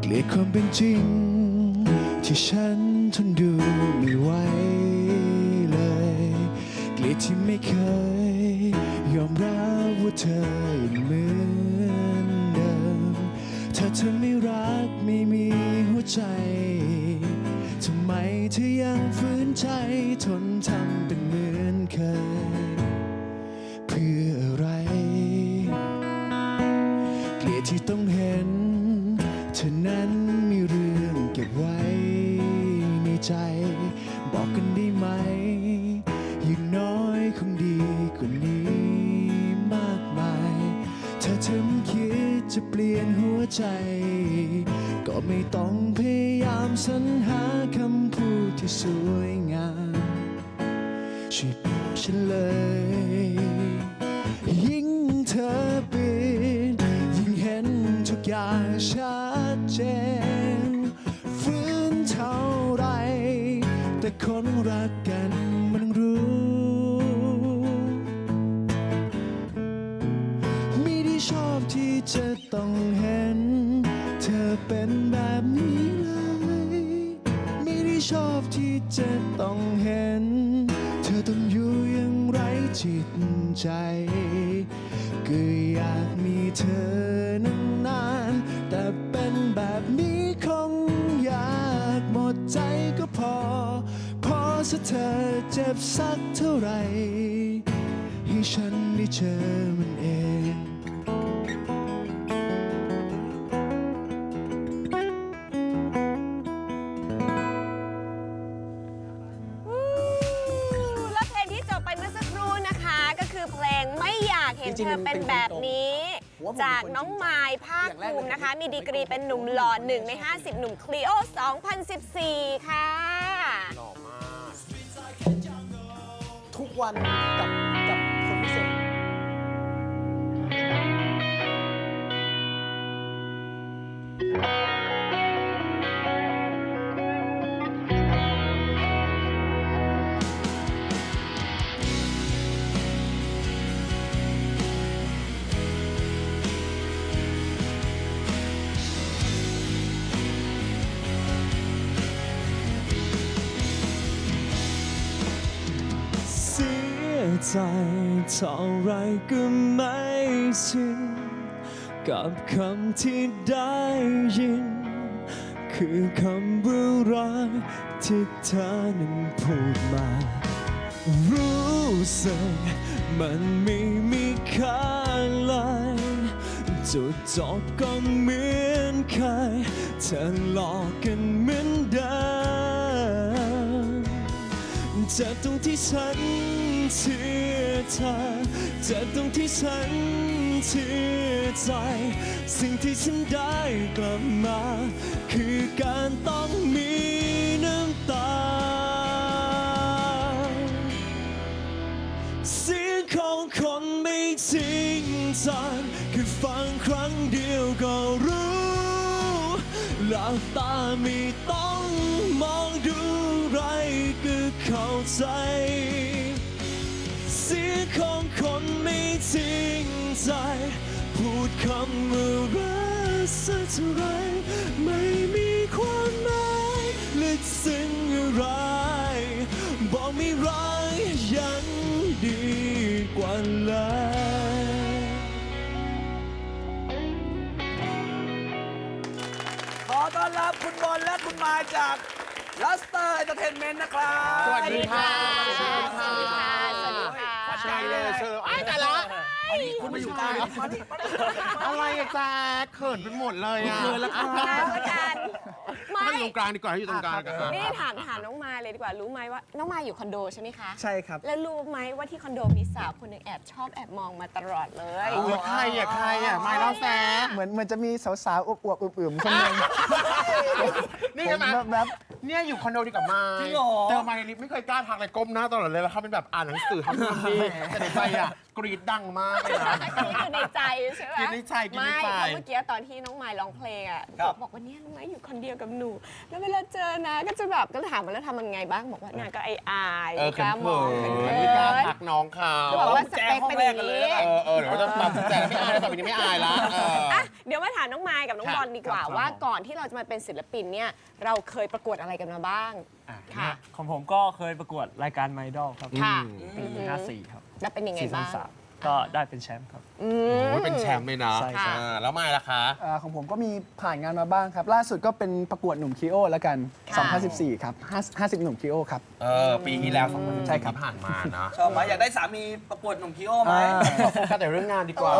เกลียดความเป็นจริง ที่ฉันทนดูไม่ไหวเลย เกลียดที่ไม่เคย ยอมรับว่าเธอยังเหมือนเดิม ถ้าเธอไม่รักไม่มีหัวใจ ทำไมเธอยังฝืนใจทนทำเป็นเหมือนเคย เพื่ออะไร เกลียดที่ต้องเห็น เธอนั้นมีเรื่องเก็บไว้ในใจ บอกกันได้ไหมอย่างน้อยคงดีกว่านี้มากมาย ถ้าเธอไม่คิดจะเปลี่ยนหัวใจ ก็ไม่ต้องพย สรรหาคำพูดที่สวยงามช่วยบอกฉันเลย ชอบที่จะต้องเห็น เธอต้องอยู่อย่างไรจิตใจก็อยากมีเธอนานๆแต่เป็นแบบนี้คงอยากหมดใจก็พอ พอสะเธอเจ็บสักเท่าไหร่ให้ฉันได้เจอมันเอง นี้ผมว่าผมจากเป็นคนน้องมายภาคภูมินะคะ มีดีกรีเป็นหนุ่มหล่อหนึ่งใน 50 หนุ่มคลีโอ 2014 ค่ะ หล่อมาก ทุกวันกับ ใจเท่าไรก็ไม่สิ้นกับคำที่ได้ยิน คือคำว่ารักที่เธอนั้นพูดมา รู้สึกมันไม่มีค่าเลยจุดจบก็เหมือนเคยเธอหลอกกันเหมือนเดิมจ็บตรงที่ฉัน เชื่อเธอเจ็บตรงที่ฉันเชื่อใจ สิ่งที่ฉันได้กลับมา คือการต้องมีน้ำตา เสียงของคนไม่จริงจังคือฟังครั้งเดียวก็รู้หลับตาไม่ต้องมองดูไรก็เข้าใจ เสียงของคนไม่จริงใจ พูดคำว่ารักสักเท่าไรไม่มีความหมายลึกซึ้งอะไร บอกไม่รักยังดีกว่าเลยขอต้อนรับคุณบอลและคุณมายจากลัสเตอร์เอนเตอร์เทนเมนต์นะครับ สวัสดีค่ะ สวัสดีค่ะ สวัสดีค่ะ ใช่เลยเชิญไอ้ยแต่ละคุณมาอยู่กลางมาดิมาดิอะไรอะแจ๊คเขินไปหมดเลยอะเขินแล้วครับมาแล้วกันไม่ ให้อยู่ตรงกลางดีกว่าให้อยู่ตรงกลางกันนี่ถามถามน้องมายเลยดีกว่ารู้ไหมว่าน้องมายอยู่คอนโดใช่ไหมคะใช่ครับ แล้วรู้ไหมว่าที่คอนโดมีสาวคนหนึ่งแอบชอบแอบมองมาตลอดเลย อุ้ยใครอะใครอะไม่เล่าแซ่เหมือนเหมือนจะมีสาวๆอวบๆอึมๆคนหนึงนี่ผใช่มไหมแบบแบบ เนี่ยอยู่คอนโดดีกับไม้จริงเหรอ เจอมาในลิฟต์ไม่เคยกล้าทักเลยก้มหน้าตลอดเลยแล้วเขาเป็นแบบอ่านหนังสือทำนู่นทำนี่แต่ในใจอะ กรีดดังมากเลยนะคิดอยู่ในใจใช่ไหมคิดในใจคิดในไม่ใจ เพราะเมื่อกี้ตอนที่น้องไมล์ร้องเพลงอะครับ บอกว่าเนี่ยน้องไมล์อยู่คนเดียวกับหนู แล้วเวลาเจอนะก็จะแบบก็ถามว่าแล้วทำยังไงบ้างบอกว่านาก็ไออายเออไม่กล้ามองเขินเขิไม่กล้านทักน้องเขา บอกว่าสเปคเป็นอย่างนี้ เออเออเดี๋ยวเราจะตัดสินใจไม่อายแล้วต่อไปนี้ไม่อายละเออ อะเดี๋ยวมาถามน้องไมล์กับน้องครับบอลดีกว่าครับ ว่าผมก่อนที่เราจะมาเป็นศิลปินเนี่ยเราเคยประกวดอะไรกันมาบ้าง ค่ะ ของผมก็เคยประกวดรายการไมดอลครับค่ะปี54 ครับแล้วเป็นยังไงซีซั่นบ้าง สาม ก็ได้เป็นแชมป์ครับ อืมโอ้ยเป็นแชมป์เลยนะใช่ค่ะอ่าแล้วไม่ล่ะคะ อ่าของผมก็มีผ่านงานมาบ้างครับ ล่าสุดก็เป็นประกวดหนุ่มคีโอแล้วกัน ค่ะ 2014 ครับ 50 50หนุ่มคีโอครับ เออ ปีที่แล้ว2010ใช่ครับ ที่ผ่านมานะ ชอบไหมอยากได้สามีประกวดหนุ่มคิโอไหมขอโฟกัสแต่เรื่องงานดีกว่า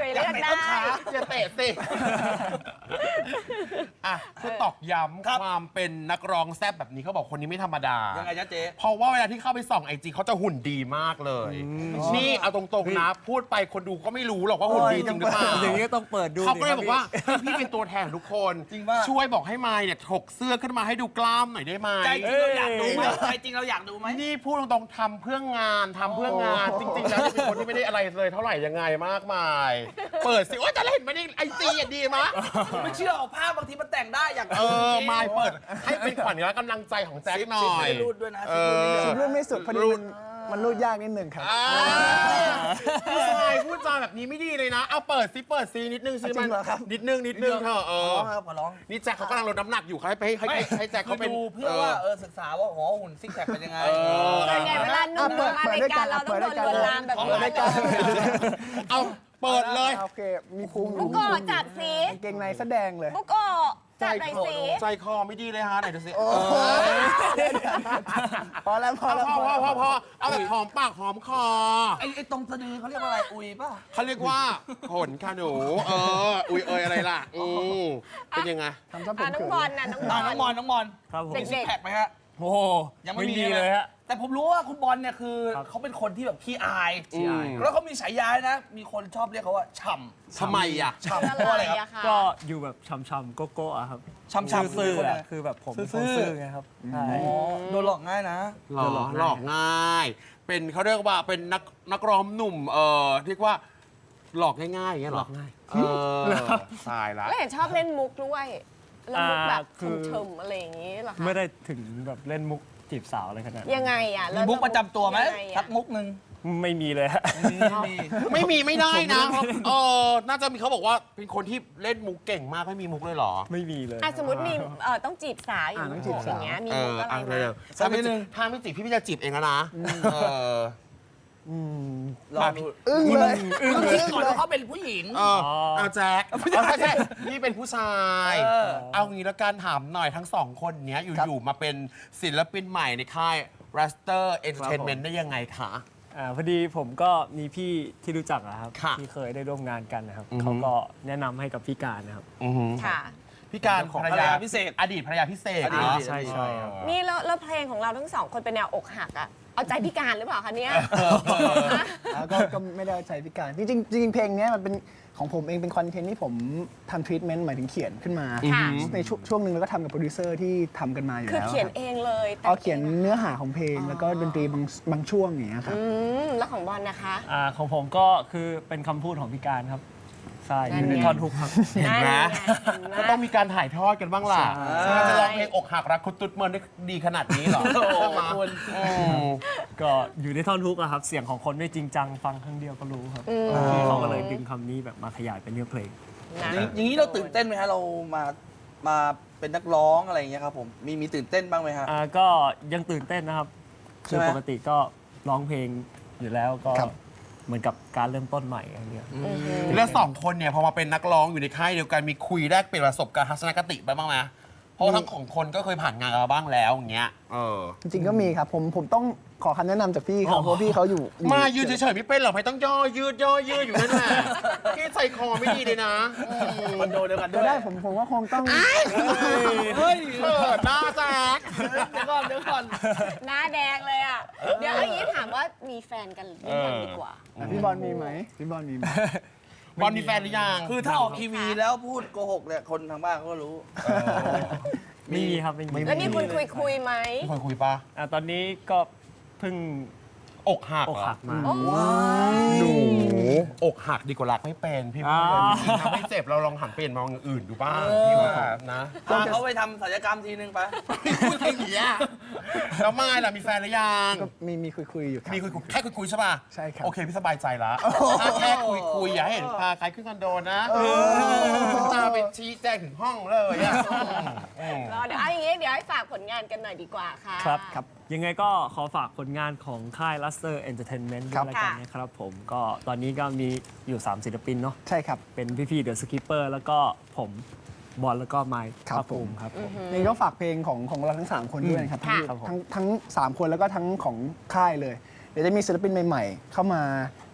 สวยเลือกได้อย่าเตะสิ อะคือตอกย้ำความเป็นนักร้องแซบแบบนี้เขาบอกคนนี้ไม่ธรรมดา ยังไงจ๊ะเจ๊ เพราะว่าเวลาที่เข้าไปส่องไอจีเขาจะหุ่นดีมากเลย นี่เอาตรงๆนะ พูดไปคนดูก็ไม่รู้หรอกว่าหุ่นดีจริงหรือเปล่า อย่างนี้ต้องเปิดดูเขาก็เลยดิบอกว่าให้พี่เป็นตัวแทนของทุกคนจริงป่ะ ช่วยบอกให้มายเนี่ยถกเสื้อขึ้นมาให้ดูกล้ามหน่อยได้ไหมใจจริงเราอยากดูไหมใจจริงเราอยากดูไหม นี่พูดตรงๆทำเพื่องานทำเพื่องาน จริงๆแล้วเนี่ยเป็นคนที่ไม่ได้อะไรเลยเท่าไหร่ยังไงมากมาย เปิดสิโอ๊ยแต่เห็นมาในไอจีอะดีมะ ไม่เชื่อเอาภาพบางทีมันแต่งได้อยากเออมายเปิด ให้เป็นขวัญและกำลังใจของแจ็คหน่อยไม่รูดด้วยนะเอซิปรูดนิดเดียวอรูดไม่สุดพอดีรูมัดนมันรูดยากนิดหนึ่งครับอ่าผู้ชายพูดจาแบบนี้ไม่ดีเลยนะ เอาเปิดซิเปิดซีนิดนึงซิจริงเหรอครับ นิดนึงนิดนึงเถอะเอขออร้องครับขอร้อง นี่แจ็คเขากำลังลดน้ำหนักอยู่เขาให้ให้ให้ให้ให้แจ็คเขาเป็นดูเพื่อว่าเออศึกษาว่าหอหุ่นซิกแพคเป็นยังไงเออส่วนใหญ่เวลาหนุ่มอะเปิดมารายการเราต้องโดนลวนลามแบบของนี้รายการเอา เปิดเลย โอเค มีพุงบุกโกะจับสีกางเกงในแสดงเลย บุกโกะจับหน่อยสิใจคอไม่ดีเลยฮะไหนดูสิพอแล้วพพออแล้วพอพอพอพอเอาแบบหอมปากหอมคอไอ้ไอ้ตรงสะดือเขาเรียกว่าอะไร อุยป่ะ เขาเรียกว่าขนค่ะหนู เออ อุ้ยเอยอะไรล่ะอืมเป็นยังไง ทำซะผอะมน้องเขินบอลน่ะน้องบน้อองลน้องบอลน้องบอลครับผมเด็มีซิกกแพคไหมฮะ โอ้โหยังไม่มีดีใช่ไหมเลยฮะ แต่ผมรู้ว่าคุณบอลเนี่ยคือครับเขาเป็นคนที่แบบขี้อาย ขี้อาย แล้วเขามีฉายานะ มีคนชอบเรียกเขาว่าฉ่ำทำไมอะ ฉ่ำอะเพราะอะไรไรครับอะคะก็อยู่แบบช่ำๆโกโก้อะครับช่ำๆซื่อคือคนๆไหนอะ คือแบบผมเป็นคซื่นอๆซื่อไงครับใช่อ๋อโดนหลอกง่ายนะ หลอกหลอกง่าย เป็นเขาเรียกว่าเป็นนักนักร้องหนุ่มเอ่อเรียกว่าหลอกง่ายๆอย่างเงี้ยหรอหลอกง่ายเออตายละ แล้วเห็นชอบเล่นมุกด้วย แล้วมุกแบบอ่าคือเชิมๆอะไรอย่างนี้เหรอคะ ไม่ได้ถึงแบบเล่นมุก จีบสาวอะไรขนาดนั้นยังไงอะมีแล้วมุกประจำตัวไหมยังงอะทักมุกหนึ่งไม่มีเลยฮะ มีมีไม่มีไม่ได้นะเพราะเออน่าจะมีเขาบอกว่าเป็นคนที่เล่นมุกเก่งมากไม่มีมุกเลยเหรอ ไม่มีเลย อะสมมติมีเอ่อต้องจีบสาวอยู่อะต้องจีบสาว อย่างเงี้ยมีเอมุอกอะไรเอาไหม เร็วๆถ้าไม่จีบถ้าไม่จีบพี่พี่จะจีบเองแล้วนะเอออืม ลองดูอึ้งเลยอึ้งเลยก่อนว่าเขาเป็นผู้หญิง เออเอาแจ็คเอาใช่ใช่พี่เป็นผู้ชาย เออ เอางี้แล้วกันถามหน่อยทั้งสองคนเนี้ยอยู่ ๆ มาเป็นศิลปินใหม่ในค่าย Raster Entertainment ได้ยังไงคะ อ่าพอดีผมก็มีพี่ที่รู้จักอะครับ ค่ะที่เคยได้ร่วมงานกันนะครับอือฮึ เขาก็แนะนำให้กับพี่การนะครับ ค่ะ พี่การของภรรภรรยายาพิเศษ อดีตภรรยาพิเศษอดีต เนาะใช่ใช่ครับ นี่แล้วแล้วเพลงของเราทั้งสองคนเป็นแนวอกหักอะ เอาใจพี่การหรือเปล่าคะเนี่ยอ่าก็ก็ไม่ได้เอาใจพิการจริงๆจริงๆเพลงเนี้ยมันเป็นของผมเองเป็นคอนเทนต์ที่ผมทำทรีทเมนต์หมายถึงเขียนขึ้นมา ค่ะ ในช่วงช่วงหนึ่งแล้วก็ทำกับโปรดิวเซอร์ที่ทำกันมาอยู่คือแล้วเขียนครับเองเลยแต่งเอาเขียนงะเนื้อหาของเพลง แล้วก็ดนตรีบางบางช่วงอย่างเงี้ยครับ อืมแล้วของบอลนะคะ อ่าของผมก็คือเป็นคำพูดของพี่การครับ ใช่นั่อนยู่ในไงท่อนฮุกครับเห็นไหมนั่นไงเห็นไหม ก็ต้องมีการถ่ายทอดกันบ้างล่ะใช่ถ้าจะร้องเพลงอกหักรักคุณตุ๊ดเมินได้ดีขนาดนี้เหรอโอ้โหใช่ไหมคุณอืม ก็อยู่ในท่อนฮุกอะครับเสียงของคนไม่จริงจังฟังครั้งเดียวก็รู้ครับอืมคือเขาก็เลยดึงคำนี้แบบมาขยายเป็นเนื้อเพลงนะอย่างอย่างนี้เราตื่นเต้นไหมฮะเรามามาเป็นนักร้องอะไรอย่างเงี้ยครับผมมีมีตื่นเต้นบ้างไหมฮะ อ่าก็ยังตื่นเต้นนะครับใช่คือไหม ปกติก็ร้องเพลงอยู่แล้วก็ครับ เหมือนกับการเริ่มต้นใหม่อะไรเงี้ยแล้วสองคนเนี่ยพอมาเป็นนักร้องอยู่ในค่ายเดียวกันมีคุยแลกเปลี่ยนประสบการณ์ทัศนคติไปบ้างไหมเพราะว่าทั้งของคนก็เคยผ่านงานกันมาบ้างแล้วอย่างเงี้ยเออ จริงๆก็มีครับ ผมผมต้องขอคำแนะนำจากพี่เขาเพราะพี่เขาอยู่อมายืนเฉยๆไม่เป็นหรอกไม่ต้องย่อยืดย่อยืดอยู่นั่นแหละที่ใจคอไม่ดีเลยนะอืมคอนโดเดียวกันด้ก็วยได้ผมผมว่าคงต้อง เฮ้ยเออหน้าแจ๊ก เดี๋ยวก่อนเดี๋ยวก่อนหน้าแดงเลยอะ เดี๋ยวเอาอย่างนี้ถามว่ามีแฟนกันหรือยังดีกว่าพี่บอลมีไหมพี่บอลมีไหม บอลมีแฟนหรือยังคือถ้าออกทีวีแล้วพูดโกหกเนี่ยคนทางบ้านเขาก็รู้ไม่มีครับไม่มีแล้วมีคนคุยคุยๆไหมเคยคุยปะอ่าตอนนี้ก็เพิ่งอกหักอกหักมาหนู อกหักดีกว่ารักไม่เป็นพี่พูดเลยอ่าจริงๆถ้าไม่เจ็บเราลองหันเปลี่ยนมองอย่างอื่นดูบ้างพี่ว่านะพาเขาไปทำศัลยกรรมทีนึงไปพูดอย่างเงี้ยแล้วไม่ล่ะมีแฟนหรือยังก็มีมีคุยคุยๆอยู่ครับมีคุยคุยแค่คุยคุยใช่ป่ะใช่ครับโอเคพี่สบายใจละถ้าแค่คุยคุยอย่าให้เห็นพาใครขึ้นคอนโดนะตาไปชี้แจงถึงห้องเลยอะอืมรอเดี๋ยวเอาอย่างงี้เดี๋ยวให้ฝากผลงานกันหน่อยดีกว่าค่ะ ครับครับ ยังไงก็ขอฝากผลงานของค่าย Luster Entertainment ครัด้วยบแล้วกันค่ะนะครับผมก็ตอนนี้ก็มีอยู่ 3 ศิลปินเนาะใช่ครับ เป็นพี่ๆเดอะสกิปเปอร์แล้วก็ผมบอลแล้วก็ไมค์ครับภาภูมิผมครับผม นี่ก็ฝากเพลงของของเราทั้ง 3 คนด้วยนะครับค่ะทั้งทั้งทั้งสามคนแล้วก็ทั้งของค่ายเลย เดี๋ยวจะมีศิลปินใหม่ ๆ เข้ามา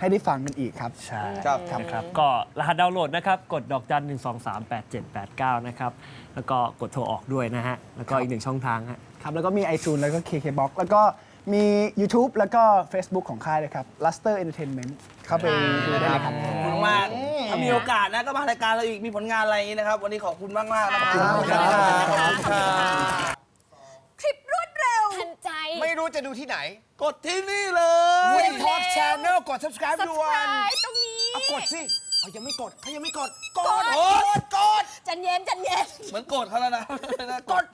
ให้ได้ฟังกันอีกครับ ใช่ครับ นะครับก็รหัสดาวน์โหลดนะครับ กดดอกจัน 1 2 3 8 7 8 9 นะครับ แล้วก็กดโทรออกด้วยนะฮะ แล้วก็อีกหนึ่งช่องทางฮะ ครับ แล้วก็มี iTunes แล้วก็ KKBox แล้วก็ มี YouTube แล้วก็ Facebook ของค่ายเลยครับ Luster Entertainment เข้าไปดูได้เลยครับ ขอบคุณมากถ้ามีโอกาสนะก็มารายการเราอีก มีผลงานอะไรอย่างนี้นะครับ วันนี้ขอบคุณมากมากๆนะครับขอบคุณครับคลิปรวดเร็ว ทันใจ ไม่รู้จะดูที่ไหนกดที่นี่เลย วินท็อปชาแนลกด subscribe ด่วน subscribe ตรงนี้ เอากดสิเอายังไม่กดเขายังไม่กด กด กด กด จันเย็น จันเย็น เหมือนโกรธเขาแล้วนะ กด